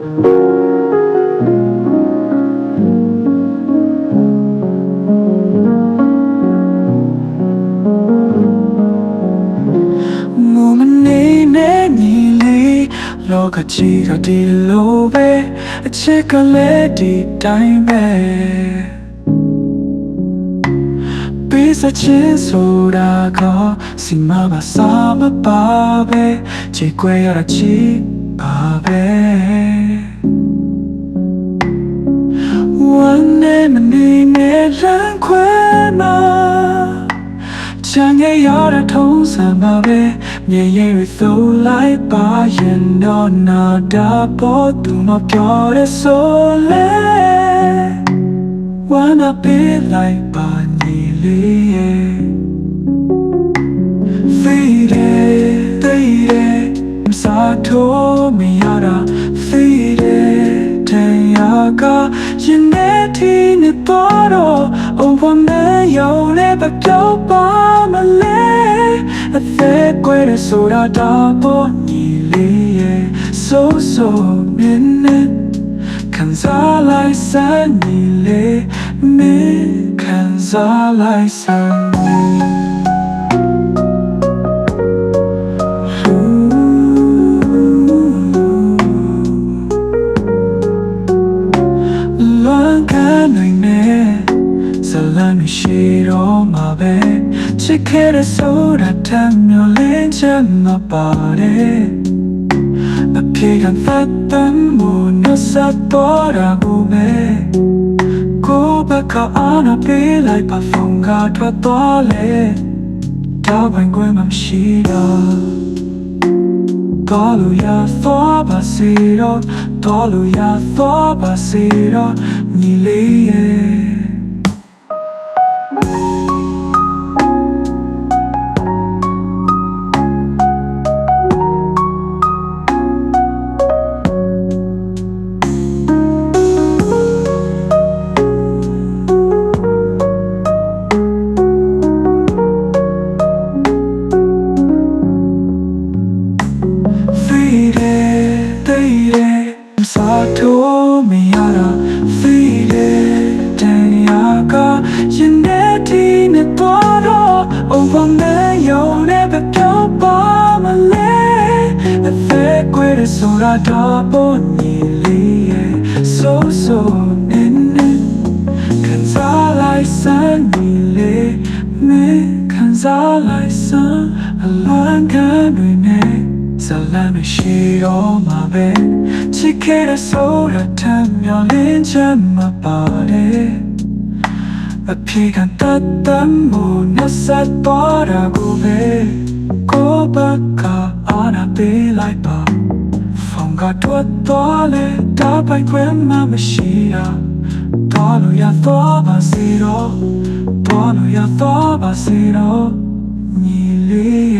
မူမနေနဲ့ညီလေးလောကကြီးကဒီလိုပဲအချစ်ကလည်းဒီတိုင်းပဲပေးစချင်ဆိုတာကစီမပါစာမပါပဲချေခွဲရတာချီ ပါပဲဝန်နဲ့မနေနဲ့လမ်းခွဲမှာချမ်းရရတဲ့ထုံးစံပါပဲမြင်ရင်သိုးလိုက်ပါရင်တော့နာတာပေါ်သူမပြောရဲဆိုလဲဝမ်းအပေးလိုက်ပါနေလေ tayaga Yineti ni toro Owa me yo le ba pyo pa ma le A the kwe de sora da po ni le ye So so minute ခံစားလိုက်စမ်းညီလေးမင်းခံစားလိုက်စမ်း ပဲချစ်ခဲ့တဲ့ဆိုတာတမ်းမျိုးလင်းချင်မှာပါတယ်အဖေကသတ်တမ်းမှုနဲ့ဆက်တော့တာကိုပဲကိုယ်ဘက်ကအားနာပေးလိုက်ပါဖုန်းကထွက်သွားလေတော့ဘင်ကွယ်မှမရှိတော့တော်လူရသောပါစေတော့တော်လူရသောပါစေတော့ညီလေးရဲ့ kwe de sora da po ni li So so ne ne ခံစားလိုက်စမ်းညီလေးမင်းခံစားလိုက်စမ်းအလွန်ကတွေနဲ့ဇလမ်းမရှိတော့မှာပဲချစ်ခဲ့တဲ့ဆိုရထမ်းမျောလင်းချမ်းမပါတယ်အဖေကတတ်တမ်းမှုနဲ့ဆက်သွားတာကိုပဲကိုယ်ဘက်ကအာနာပေးလိုက်ပါဖုန်း ကထွက်သွားလေတာပိုင်ခွင့်မှမရှိတာတော်လို့ရတော့ပါစေတော့တော်လို့ရတော့ပါစေတော့ညီလေး